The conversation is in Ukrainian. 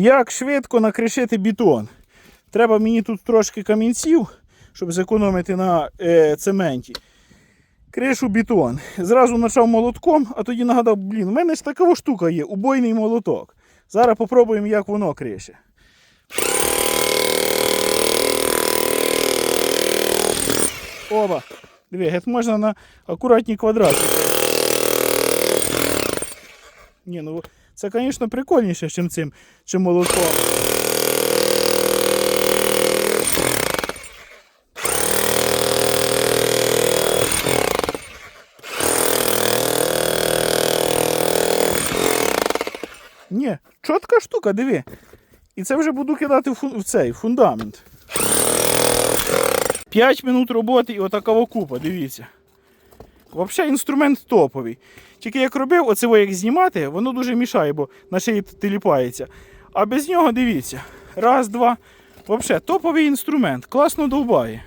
Як швидко накришити бетон? Треба мені тут трошки камінців, щоб зекономити на е, цементі. Кришу бетон. Зразу почав молотком, а тоді нагадав, блін, у мене ж така штука є, убойний молоток. Зараз попробуємо, як воно крише. Оба. Диви, можна на акуратні квадрати. Ні, ну це, звісно, прикольніше, ніж цим, чим молотком. Ні, чітка штука, диви. І це вже буду кидати в, фу- в цей фундамент. 5 минут роботи і отакова купа, дивіться. Взагалі інструмент топовий. Тільки як робив, оце як знімати, воно дуже мішає, бо на шиї теліпається. А без нього дивіться. Раз, два. Взагалі, топовий інструмент. Класно довбає.